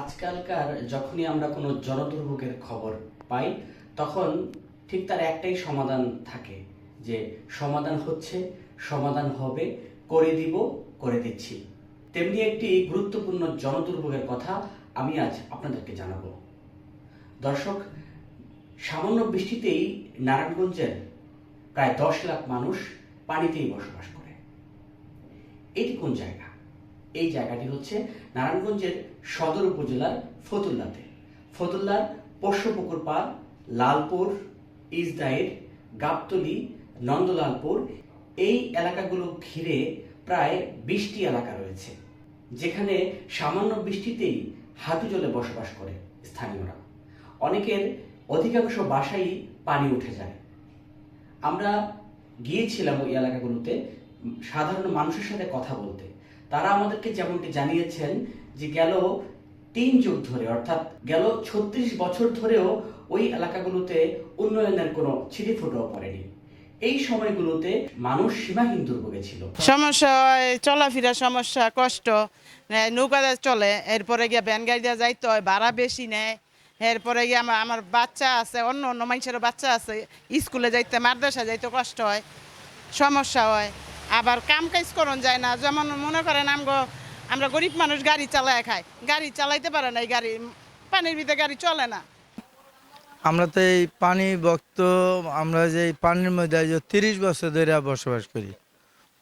আজকালকার যখনই আমরা কোনো জনদুর্ভোগের খবর পাই, তখন ঠিক তার একটাই সমাধান থাকে, যে সমাধান হচ্ছে, সমাধান হবে, করে দিব, করে দিচ্ছি। তেমনি একটি গুরুত্বপূর্ণ জনদুর্ভোগের কথা আমি আজ আপনাদেরকে জানাব। দর্শক, সামান্য বৃষ্টিতেই নারায়ণগঞ্জের প্রায় দশ লাখ মানুষ পানিতেই বসবাস করে। এটি কোন জায়গা? এই জায়গাটি হচ্ছে নারায়ণগঞ্জের সদর উপজেলার ফতুল্লাতে। ফতুল্লার পোষ্যপুকুর পাড়, লালপুর ইসদাইর গাবতলি, নন্দলালপুর, এই এলাকাগুলো ঘিরে প্রায় বিশটি এলাকা রয়েছে, যেখানে সামান্য বৃষ্টিতেই হাঁটু জলে বসবাস করে স্থানীয়রা। অনেকের অধিকাংশ বাসাই পানি উঠে যায়। আমরা গিয়েছিলাম ওই এলাকাগুলোতে, সাধারণ মানুষের সাথে কথা বলতে। তারা আমাদেরকে যেমনটি জানিয়েছেন যে গেল তিন যুগ ধরে অর্থাৎ গেল ছত্রিশ বছর ধরেও ওই এলাকাগুলোতে উন্নয়নের কোনো ছিটে ফুটেও পড়েনি। এই সময়গুলোতে মানুষ সীমাহীন দুর্ভোগে ছিল। সমস্যা হয় চলাফেরা সমস্যা কষ্ট নেয়, নৌকাতে চলে এরপরে গিয়ে ভ্যান গাড়ি দিয়ে যাইতে হয় ভাড়া বেশি নেয় এরপরে গিয়ে আমার আমার বাচ্চা আছে অন্য অন্য মানুষের বাচ্চা আছে স্কুলে যাইতে মাদ্রাসা যাইতে কষ্ট হয় সমস্যা হয়। আবার কাম কাজ করন যায় না। যেমন মনে করেন আমগো, আমরা গরিব মানুষ গাড়ি চালায় খাই। গাড়ি চালাইতে পারে না এই গাড়ি, পানির ভিতরে গাড়ি চলে না। আমরা তো এই পানি ভক্ত, আমরা যে পানির মধ্যে তিরিশ বছর ধরে বসবাস করি।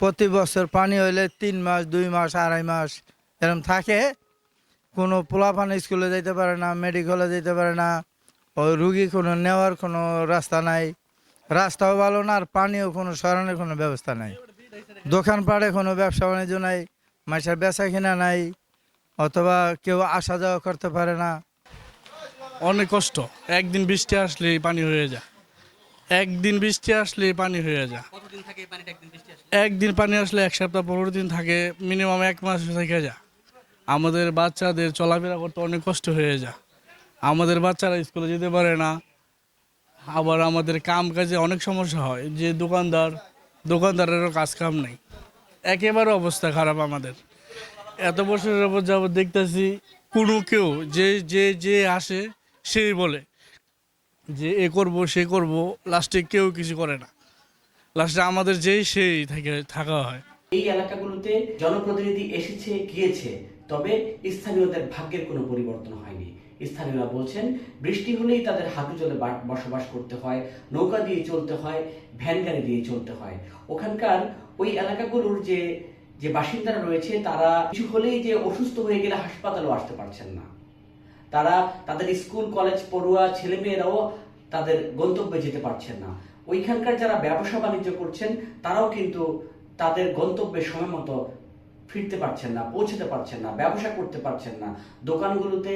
প্রতি বছর পানি হইলে তিন মাস, দুই মাস, আড়াই মাস এরকম থাকে। কোনো পোলাপান স্কুলে যেতে পারে না, মেডিকেলে যেতে পারে না ওই রুগী কোনো নেওয়ার কোনো রাস্তা নাই। রাস্তাও ভালো না, আর পানিও কোনো সরানোর কোনো ব্যবস্থা নাই। দোকানপাটে কোনো ব্যবসা বাণিজ্য নাই মাসের বেচা কিনা নাই অথবা কেউ আসা যাওয়া করতে পারে না। অনেক কষ্ট। একদিন বৃষ্টি আসলে পানি হয়ে যায়। একদিন বৃষ্টি আসলে পানি হয়ে যায়। একদিন পানি আসলে এক সপ্তাহ পনেরো দিন থাকে মিনিমাম এক মাস থেকে যায়। আমাদের বাচ্চাদের চলাফেরা করতে অনেক কষ্ট হয়ে যায়। আমাদের বাচ্চারা স্কুলে যেতে পারে না। আবার আমাদের কাম কাজে অনেক সমস্যা হয়। যে দোকানদার দোকানদারেরও কাজ কাম নেই। একেবারে অবস্থা খারাপ আমাদের। এত বছরের উপর যাব দেখতেছি কোনো কেউ যে যে যে আসে সেই বলে যে, এ করব, সে করব লাস্টে কেউ কিছু করে না। লাস্টে আমাদের যেই সেই থাকে থাকা হয়। এই এলাকাগুলোতে জনপ্রতিনিধি এসেছে, গিয়েছে। তবে স্থানীয়দের ভাগ্যের কোনো পরিবর্তন হয়নি। স্থানীয়রা বলছেন, বৃষ্টি হলেই তাদের হাঁটু জলে বসবাস করতে হয়, নৌকা দিয়ে চলতে হয়, ভ্যান গাড়ি দিয়ে চলতে হয়। ওখানকার ওই এলাকাগুলোর যে যে বাসিন্দারা রয়েছে, তারা কিছু হলেই যে অসুস্থ হয়ে গেলে হাসপাতালেও আসতে পারছেন না। তারা তাদের স্কুল, কলেজ, পড়ুয়া, ছেলেমেয়েরাও তাদের গন্তব্যে যেতে পারছেন না। ওইখানকার যারা ব্যবসা বাণিজ্য করছেন, তারাও কিন্তু তাদের গন্তব্যে সময় মতো ফিরতে পারছেন না, পৌঁছতে পারছেন না, ব্যবসা করতে পারছেন না, দোকানগুলোতে,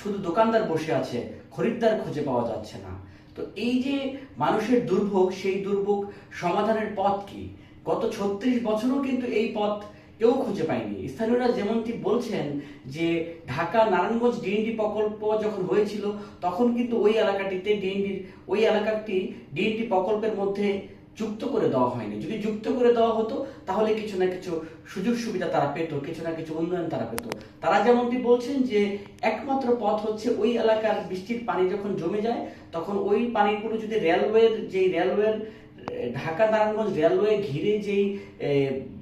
শুধু দোকানদার বসে আছে, খরিদ্দার খুঁজে পাওয়া যাচ্ছে না। তো এই যে মানুষের দুর্ভোগ, সেই দুর্ভোগ সমাধানের পথ কি? গত ছত্রিশ বছরও কিন্তু এই পথ কেউ খুঁজে পায়নি। স্থানীয়রা যেমনটি বলছেন যে ঢাকা নারায়ণগঞ্জ ডিএনডি প্রকল্প যখন হয়েছিল, তখন কিন্তু ওই এলাকাটিতে ডিএনডির ওই এলাকাটি ডিএনডি প্রকল্পের মধ্যে যুক্ত করে দেওয়া হয়নি। যদি যুক্ত করে দেওয়া হতো, তাহলে কিছু না কিছু সুযোগ সুবিধা তারা পেত, কিছু না কিছু উন্নয়ন তারা পেত। তারা যেমনটি বলছেন যে, একমাত্র পথ হচ্ছে ওই এলাকার বৃষ্টির পানি যখন জমে যায়, তখন ওই পানিগুলো যদি রেলওয়ের যেই রেলওয়ের, ঢাকা নারায়ণগঞ্জ রেলওয়ে ঘিরে যেই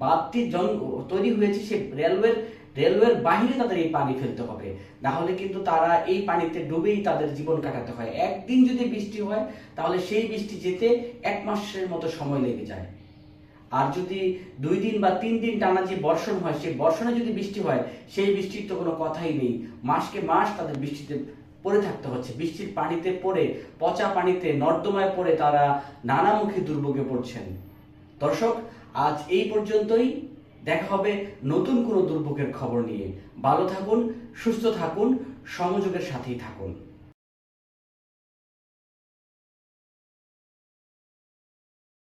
বাঁধটি জন, তৈরি হয়েছে সেই রেলওয়ের রেলওয়ের বাহিরে তাদের এই পানি ফেলতে হবে। না হলে কিন্তু তারা এই পানিতে ডুবেই তাদের জীবন কাটাতে হয়। একদিন যদি বৃষ্টি হয়, তাহলে সেই বৃষ্টি যেতে এক মাসের মতো সময় লেগে যায়। আর যদি দুই দিন বা তিন দিন টানা যে বর্ষণ হয়, সেই বর্ষণে যদি বৃষ্টি হয়, সেই বৃষ্টির তো কোনো কথাই নেই। মাসকে মাস তাদের বৃষ্টিতে পড়ে থাকতে হচ্ছে। বৃষ্টির পানিতে পড়ে, পচা পানিতে নর্দমায় পড়ে তারা নানামুখী দুর্ভোগে পড়ছেন। দর্শক, আজ এই পর্যন্তই। দেখা হবে নতুন কোনো দুর্ভোগের খবর নিয়ে। ভালো থাকুন সুস্থ থাকুন সংযোগের সাথেই থাকুন।